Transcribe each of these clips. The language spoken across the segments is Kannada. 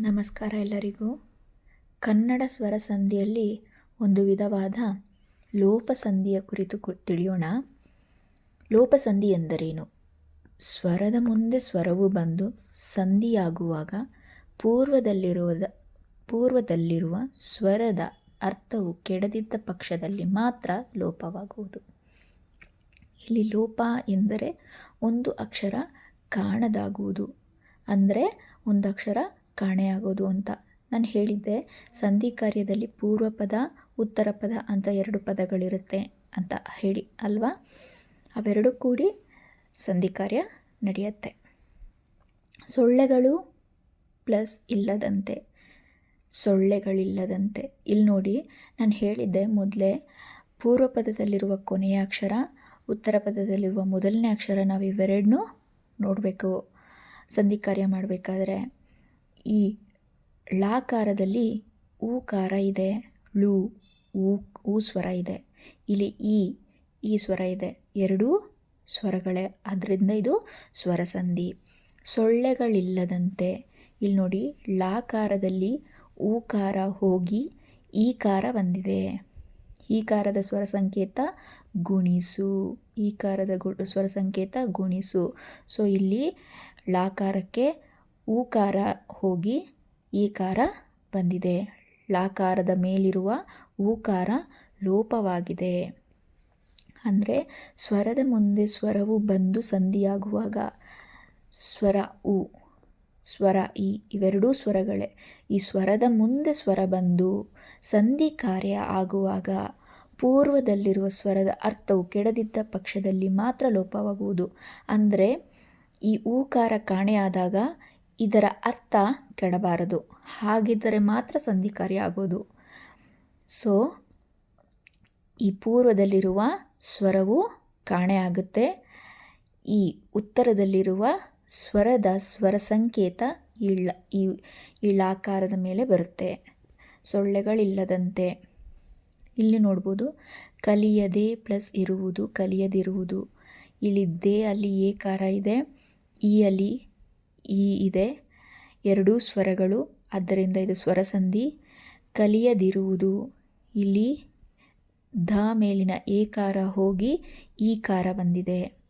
ನಮಸ್ಕಾರ ಎಲ್ಲರಿಗೂ. ಕನ್ನಡ ಸ್ವರ ಸಂಧಿಯಲ್ಲಿ ಒಂದು ವಿಧವಾದ ಲೋಪಸಂಧಿಯ ಕುರಿತು ತಿಳಿಯೋಣ. ಲೋಪಸಂಧಿ ಎಂದರೇನು? ಸ್ವರದ ಮುಂದೆ ಸ್ವರವು ಬಂದು ಸಂಧಿಯಾಗುವಾಗ ಪೂರ್ವದಲ್ಲಿರುವ ಪೂರ್ವದಲ್ಲಿರುವ ಸ್ವರದ ಅರ್ಥವು ಕೆಡದಿದ್ದ ಪಕ್ಷದಲ್ಲಿ ಮಾತ್ರ ಲೋಪವಾಗುವುದು. ಇಲ್ಲಿ ಲೋಪ ಎಂದರೆ ಒಂದು ಅಕ್ಷರ ಕಾಣದಾಗುವುದು. ಅಂದರೆ ಒಂದು ಅಕ್ಷರ ಕಾಣೆಯಾಗೋದು ಅಂತ ನಾನು ಹೇಳಿದ್ದೆ. ಸಂಧಿ ಕಾರ್ಯದಲ್ಲಿ ಪೂರ್ವ ಪದ, ಉತ್ತರ ಪದ ಅಂತ ಎರಡು ಪದಗಳಿರುತ್ತೆ ಅಂತ ಹೇಳಿ, ಅಲ್ವಾ? ಅವೆರಡು ಕೂಡಿ ಸಂಧಿ ಕಾರ್ಯ ನಡೆಯುತ್ತೆ. ಸೊಳ್ಳೆಗಳು ಪ್ಲಸ್ ಇಲ್ಲದಂತೆ, ಸೊಳ್ಳೆಗಳಿಲ್ಲದಂತೆ. ಇಲ್ಲಿ ನೋಡಿ, ನಾನು ಹೇಳಿದ್ದೆ ಮೊದಲೇ, ಪೂರ್ವ ಪದದಲ್ಲಿರುವ ಕೊನೆಯ ಅಕ್ಷರ, ಉತ್ತರ ಪದದಲ್ಲಿರುವ ಮೊದಲನೇ ಅಕ್ಷರ ನಾವು ಇವೆರಡನ್ನೂ ನೋಡಬೇಕು. ಸಂಧಿ ಕಾರ್ಯ ಮಾಡಬೇಕಾದ್ರೆ. ಈ ಳಾಕಾರದಲ್ಲಿ ಊಕಾರ ಇದೆ. ಳು ಊ ಸ್ವರ ಇದೆ. ಇಲ್ಲಿ ಈ ಈ ಸ್ವರ ಇದೆ. ಎರಡೂ ಸ್ವರಗಳೇ. ಅದರಿಂದ ಇದು ಸ್ವರ ಸಂಧಿ ಸೊಳ್ಳೆಗಳಿಲ್ಲದಂತೆ. ಇಲ್ಲಿ ನೋಡಿ ಳಾಕಾರದಲ್ಲಿ ಊಕಾರ ಹೋಗಿ ಈ ಕಾರ ಬಂದಿದೆ. ಈ ಕಾರದ ಸ್ವರ ಸಂಕೇತ ಗುಣಿಸು. ಈಕಾರದ ಗು ಸ್ವರ ಸಂಕೇತ ಗುಣಿಸು. ಸೊ ಇಲ್ಲಿ ಳಾಕಾರಕ್ಕೆ ಊಕಾರ ಹೋಗಿ ಈಕಾರ ಬಂದಿದೆ. ಳಾಕಾರದ ಮೇಲಿರುವ ಊಕಾರ ಲೋಪವಾಗಿದೆ. ಅಂದರೆ ಸ್ವರದ ಮುಂದೆ ಸ್ವರವು ಬಂದು ಸಂಧಿಯಾಗುವಾಗ ಸ್ವರ ಉ, ಸ್ವರ ಈ ಇವೆರಡೂ ಸ್ವರಗಳೇ. ಈ ಸ್ವರದ ಮುಂದೆ ಸ್ವರ ಬಂದು ಸಂಧಿ ಕಾರ್ಯ ಆಗುವಾಗ ಪೂರ್ವದಲ್ಲಿರುವ ಸ್ವರದ ಅರ್ಥವು ಕೆಡದಿದ್ದ ಪಕ್ಷದಲ್ಲಿ ಮಾತ್ರ ಲೋಪವಾಗುವುದು. ಅಂದರೆ ಈ ಊಕಾರ ಕಾಣೆಯಾದಾಗ ಇದರ ಅರ್ಥ ಕೆಡಬಾರದು. ಹಾಗಿದ್ದರೆ ಮಾತ್ರ ಸಂಧಿ ಕಾರ್ಯ ಆಗೋದು. ಸೊ, ಈ ಪೂರ್ವದಲ್ಲಿರುವ ಸ್ವರವು ಕಾಣೆಯಾಗುತ್ತೆ ಈ ಉತ್ತರದಲ್ಲಿರುವ ಸ್ವರದ ಸ್ವರ ಸಂಕೇತ ಇಳ್ಳ, ಈ ಇಳಾಕಾರದ ಮೇಲೆ ಬರುತ್ತೆ. ಸೊಳ್ಳೆಗಳಿಲ್ಲದಂತೆ. ಇಲ್ಲಿ ನೋಡ್ಬೋದು, ಕಲಿಯದೆ ಪ್ಲಸ್ ಇರುವುದು, ಕಲಿಯದಿರುವುದು. ಇಲ್ಲಿದ್ದೇ, ಅಲ್ಲಿ ಏಕಾರ ಇದೆ. ಈ ಅಲ್ಲಿ ಈ ಇದೆ. ಎರಡೂ ಸ್ವರಗಳು, ಆದ್ದರಿಂದ ಇದು ಸ್ವರಸಂಧಿ, ಕಲಿಯದಿರುವುದು. ಇಲ್ಲಿ ಧ ಮೇಲಿನ ಏಕಾರ ಹೋಗಿ ಈಕಾರ ಬಂದಿದೆ.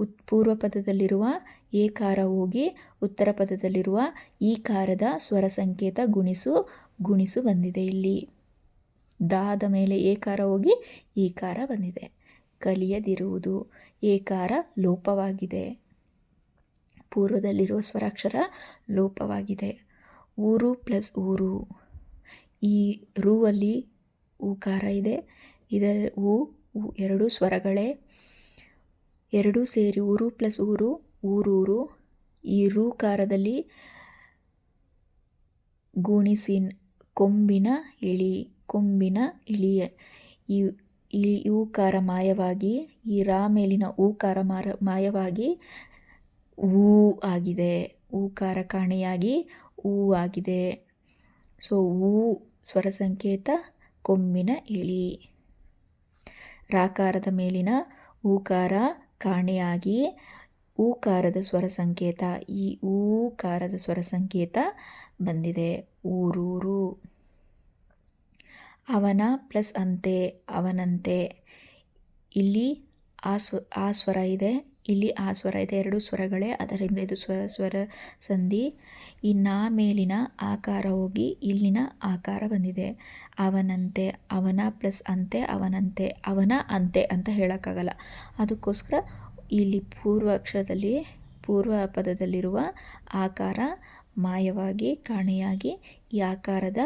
ಉತ್ ಪೂರ್ವ ಪದದಲ್ಲಿರುವ ಏಕಾರ ಹೋಗಿ ಉತ್ತರ ಪದದಲ್ಲಿರುವ ಈಕಾರದ ಸ್ವರ ಸಂಕೇತ ಗುಣಿಸು ಗುಣಿಸು ಬಂದಿದೆ ಇಲ್ಲಿ. ದಾದ ಮೇಲೆ ಏಕಾರ ಹೋಗಿ ಈಕಾರ ಬಂದಿದೆ. ಕಲಿಯದಿರುವುದು. ಏಕಾರ ಲೋಪವಾಗಿದೆ. ಪೂರ್ವದಲ್ಲಿರುವ ಸ್ವರಾಕ್ಷರ ಲೋಪವಾಗಿದೆ. ಊರು ಪ್ಲಸ್ ಊರು. ಈ ರೂವಲ್ಲಿ ಊಕಾರ ಇದೆ. ಇದರ ಊ ಎರಡು ಸ್ವರಗಳೇ. ಎರಡೂ ಸೇರಿ ಊರು ಪ್ಲಸ್ ಊರು, ಊರೂರು. ಈ ರೂಕಾರದಲ್ಲಿ ಗುಣಿಸಿನ್ ಕೊಂಬಿನ ಇಳಿ, ಕೊಂಬಿನ ಇಳಿಯ. ಈ ಈ ಊಕಾರ ಮಾಯವಾಗಿ, ಈ ರಾ ಮೇಲಿನ ಊಕಾರ ಮಾರ, ಮಾಯವಾಗಿ ಊ ಆಗಿದೆ ಊಕಾರ ಕಾಣೆಯಾಗಿ ಊ ಆಗಿದೆ ಸೊ, ಊ ಸ್ವರ ಸಂಕೇತ ಕೊಮ್ಮಿನ ಇಳಿ. ರಾಕಾರದ ಮೇಲಿನ ಊಕಾರ ಕಾಣೆಯಾಗಿ ಊಕಾರದ ಸ್ವರ ಸಂಕೇತ ಈ ಊಕಾರದ ಸ್ವರ ಸಂಕೇತ ಬಂದಿದೆ. ಊರೂರು. ಅವನ ಪ್ಲಸ್ ಅಂತೆ, ಅವನಂತೆ. ಇಲ್ಲಿ ಆ ಸ್ವ, ಆ ಸ್ವರ ಇದೆ. ಇಲ್ಲಿ ಆ ಸ್ವರ ಇದೆ. ಎರಡು ಸ್ವರಗಳೇ. ಅದರಿಂದ ಇದು ಸ್ವ, ಸ್ವರ ಸಂಧಿ. ಈ ನಾ ಮೇಲಿನ ಆಕಾರ ಹೋಗಿ ಇಲ್ಲಿನ ಆಕಾರ ಬಂದಿದೆ. ಅವನಂತೆ, ಅವನ ಪ್ಲಸ್ ಅಂತೆ, ಅವನಂತೆ, ಅವನ ಅಂತೆ ಅಂತ ಹೇಳೋಕ್ಕಾಗಲ್ಲ. ಅದಕ್ಕೋಸ್ಕರ ಇಲ್ಲಿ ಪೂರ್ವ ಅಕ್ಷರದಲ್ಲಿ, ಪೂರ್ವ ಪದದಲ್ಲಿರುವ ಆಕಾರ ಮಾಯವಾಗಿ, ಕಾಣೆಯಾಗಿ ಈ ಆಕಾರದ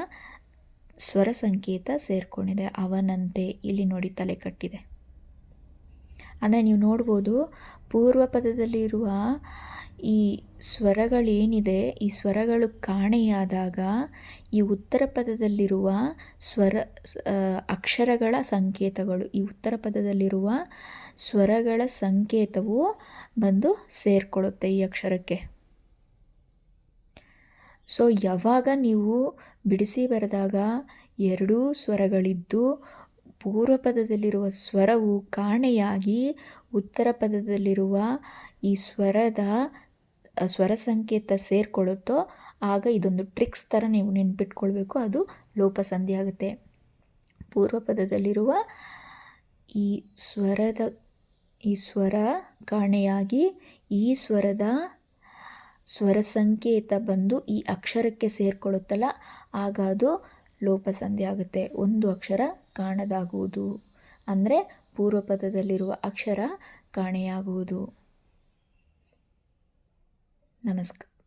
ಸ್ವರ ಸಂಕೇತ ಸೇರಿಕೊಂಡಿದೆ. ಅವನಂತೆ, ಇಲ್ಲಿ ನೋಡಿ ತಲೆ ಕಟ್ಟಿದೆ. ಅಂದರೆ ನೀವು ನೋಡ್ಬೋದು ಪೂರ್ವ ಪದದಲ್ಲಿರುವ ಈ ಸ್ವರಗಳೇನಿದೆ, ಈ ಸ್ವರಗಳು ಕಾಣೆಯಾದಾಗ ಈ ಉತ್ತರ ಪದದಲ್ಲಿರುವ ಸ್ವರ ಅಕ್ಷರಗಳ ಸಂಕೇತಗಳು, ಈ ಉತ್ತರ ಪದದಲ್ಲಿರುವ ಸ್ವರಗಳ ಸಂಕೇತವು ಬಂದು ಸೇರಿಕೊಳ್ಳುತ್ತೆ ಈ ಅಕ್ಷರಕ್ಕೆ. ಸೊ ಯಾವಾಗ ನೀವು ಬಿಡಿಸಿ ಬರೆದಾಗ ಎರಡೂ ಸ್ವರಗಳಿದ್ದು ಪೂರ್ವ ಪದದಲ್ಲಿರುವ ಸ್ವರವು ಕಾಣೆಯಾಗಿ ಉತ್ತರ ಪದದಲ್ಲಿರುವ ಈ ಸ್ವರದ ಸ್ವರ ಸಂಕೇತ ಸೇರಿಕೊಳ್ಳುತ್ತೋ, ಆಗ ಇದೊಂದು ಟ್ರಿಕ್ಸ್ ಥರ ನೀವು ನೆನ್ಪಿಟ್ಕೊಳ್ಬೇಕು, ಅದು ಲೋಪಸಂಧಿ ಆಗುತ್ತೆ. ಪೂರ್ವ ಪದದಲ್ಲಿರುವ ಈ ಸ್ವರದ, ಈ ಸ್ವರ ಕಾಣೆಯಾಗಿ ಈ ಸ್ವರದ ಸ್ವರ ಸಂಕೇತ ಬಂದು ಈ ಅಕ್ಷರಕ್ಕೆ ಸೇರಿಕೊಳ್ಳುತ್ತಲ್ಲ, ಆಗ ಅದು ಲೋಪಸಂಧಿ ಆಗುತ್ತೆ. ಒಂದು ಅಕ್ಷರ ಕಾಣದಾಗುವುದು. ಅಂದರೆ ಪೂರ್ವ ಪದದಲ್ಲಿರುವ ಅಕ್ಷರ ಕಾಣೆಯಾಗುವುದು. ನಮಸ್ಕಾರ